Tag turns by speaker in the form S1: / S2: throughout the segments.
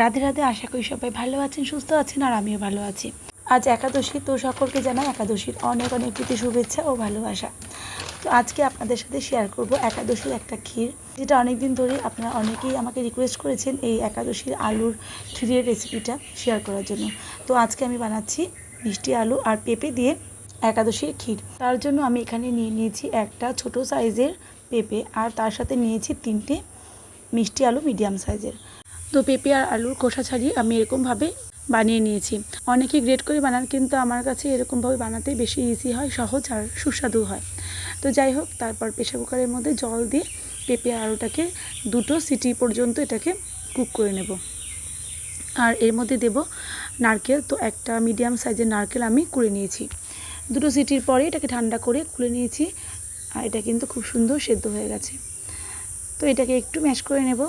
S1: রাধে রাধে, আশা করি সবাই ভালো আছেন, সুস্থ আছেন, আর আমিও ভালো আছি। আজ একাদশী, তো সকলকে জানাই একাদশীর অনেক অনেক প্রীতি, শুভেচ্ছা ও ভালোবাসা। তো আজকে আপনাদের সাথে শেয়ার করব একাদশীর একটা ক্ষীর, যেটা অনেক দিন ধরে আপনারা অনেকেই আমাকে রিকোয়েস্ট করেছেন এই একাদশীর আলুর ক্ষীরের রেসিপিটা শেয়ার করার জন্য। তো আজকে আমি বানাচ্ছি মিষ্টি আলু আর পেঁপে দিয়ে একাদশীর ক্ষীর। তার জন্য আমি এখানে নিয়ে নিয়েছি একটা ছোট সাইজের পেঁপে, আর তার সাথে নিয়েছি তিনটে মিষ্টি আলু মিডিয়াম সাইজের তো পেঁপে আর আলুর খোসা ছাড়িয়ে আমি এরকমভাবে বানিয়ে নিয়েছি। অনেকে গ্রেট করে বানান, কিন্তু আমার কাছে এরকমভাবে বানাতে বেশি ইজি হয়, সহজ আর সুস্বাদু হয়। তো যাই হোক, তারপর প্রেশার কুকারের মধ্যে জল দিয়ে পেঁপে আলুটাকে দুটো সিটি পর্যন্ত এটাকে কুক করে নেব। আর এর মধ্যে দেব নারকেল, তো একটা মিডিয়াম সাইজের নারকেল আমি কুড়ে নিয়েছি। দুটো সিটির পরে এটাকে ঠান্ডা করে খুলে নিয়েছি, আর এটা কিন্তু খুব সুন্দর সেদ্ধ হয়ে গেছে। তো এটাকে একটু ম্যাশ করে নেব।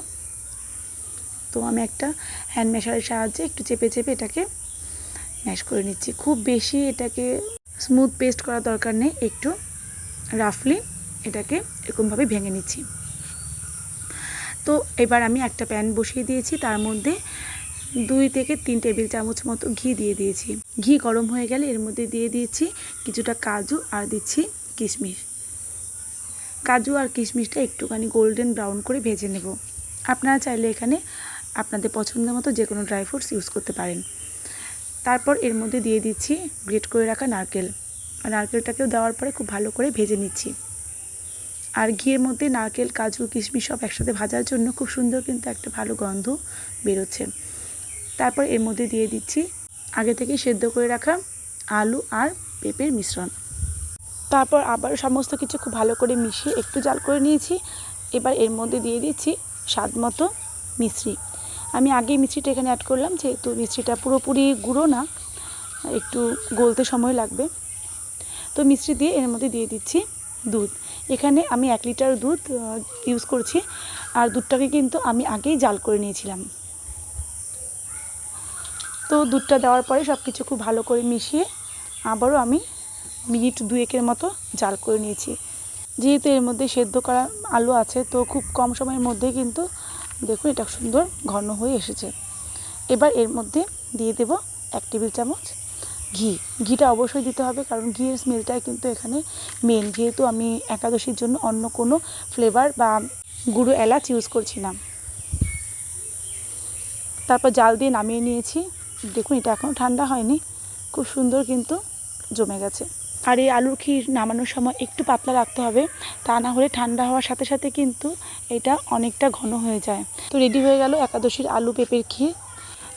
S1: তো আমি একটা হ্যান্ড ম্যাশারের সাহায্যে একটু চেপে চেপে এটাকে ম্যাশ করে নিচ্ছি। খুব বেশি এটাকে স্মুথ পেস্ট করার দরকার নেই, একটু রাফলি এটাকে এরকমভাবে ভেঙে নিচ্ছি। তো এবার আমি একটা প্যান বসিয়ে দিয়েছি, তার মধ্যে দুই থেকে তিন টেবিল চামচ মতো ঘি দিয়ে দিয়েছি। ঘি গরম হয়ে গেলে এর মধ্যে দিয়ে দিয়েছি কিছুটা কাজু আর দিচ্ছি কিশমিশ। কাজু আর কিশমিশটা একটুখানি গোল্ডেন ব্রাউন করে ভেজে নেব। আপনারা চাইলে এখানে আপনাদের পছন্দ মতো যে কোনো ড্রাই ফ্রুটস ইউজ করতে পারেন। তারপর এর মধ্যে দিয়ে দিচ্ছি গ্রেট করে রাখা নারকেল। নারকেলটাকেও দেওয়ার পরে খুব ভালো করে ভেজে নিচ্ছি। আর ঘিয়ের মধ্যে নারকেল, কাজু, কিশমিশ সব একসাথে ভাজার জন্য খুব সুন্দর কিন্তু একটা ভালো গন্ধ বেরোচ্ছে। তারপর এর মধ্যে দিয়ে দিচ্ছি আগে থেকে সেদ্ধ করে রাখা আলু আর পেঁপের মিশ্রণ। তারপর আবার সমস্ত কিছু খুব ভালো করে মিশিয়ে একটু জাল করে নিয়েছি। এবার এর মধ্যে দিয়ে দিচ্ছি স্বাদ মতো মিশ্রি। আমি আগেই মিশ্রিটা এখানে অ্যাড করলাম, যেহেতু মিশ্রিটা পুরোপুরি গুঁড়ো না, একটু গলতে সময় লাগবে। তো মিশ্রি দিয়ে এর মধ্যে দিয়ে দিচ্ছি দুধ। এখানে আমি এক লিটার দুধ ইউজ করছি, আর দুধটাকে কিন্তু আমি আগেই জাল করে নিয়েছিলাম। তো দুধটা দেওয়ার পরে সব কিছু খুব ভালো করে মিশিয়ে আবারও আমি মিনিট দুয়েকের মতো জাল করে নিয়েছি। যেহেতু এর মধ্যে সেদ্ধ করা আলু আছে, তো খুব কম সময়ের মধ্যে কিন্তু দেখুন এটা সুন্দর ঘন হয়ে এসেছে। এবার এর মধ্যে দিয়ে দেব এক টেবিল চামচ ঘি। ঘিটা অবশ্যই দিতে হবে কারণ ঘিয়ের স্মেলটাই কিন্তু এখানে মেন যেহেতু আমি একাদশীর জন্য অন্য কোনো ফ্লেভার বা গুঁড়ো এলাচ ইউজ করছি না। তারপর জাল দিয়ে নামিয়ে নিয়েছি। দেখুন এটা এখনও ঠান্ডা হয়নি। খুব সুন্দর কিন্তু জমে গেছে। আর এই আলুর ক্ষীর নামানোর সময় একটু পাতলা রাখতে হবে, তা না হলে ঠান্ডা হওয়ার সাথে সাথে কিন্তু এটা অনেকটা ঘন হয়ে যায়। তো রেডি হয়ে গেল একাদশীর আলু পেঁপের ক্ষীর।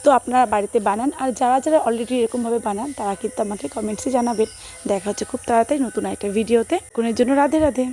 S1: তো আপনারা বাড়িতে বানান, আর যারা যারা অলরেডি এরকমভাবে বানান, তারা কিন্তু আমাকে কমেন্টসে জানাবেন। দেখা হচ্ছে খুব তাড়াতাড়ি নতুন একটা ভিডিওতে কোনের জন্য রাধে রাধে।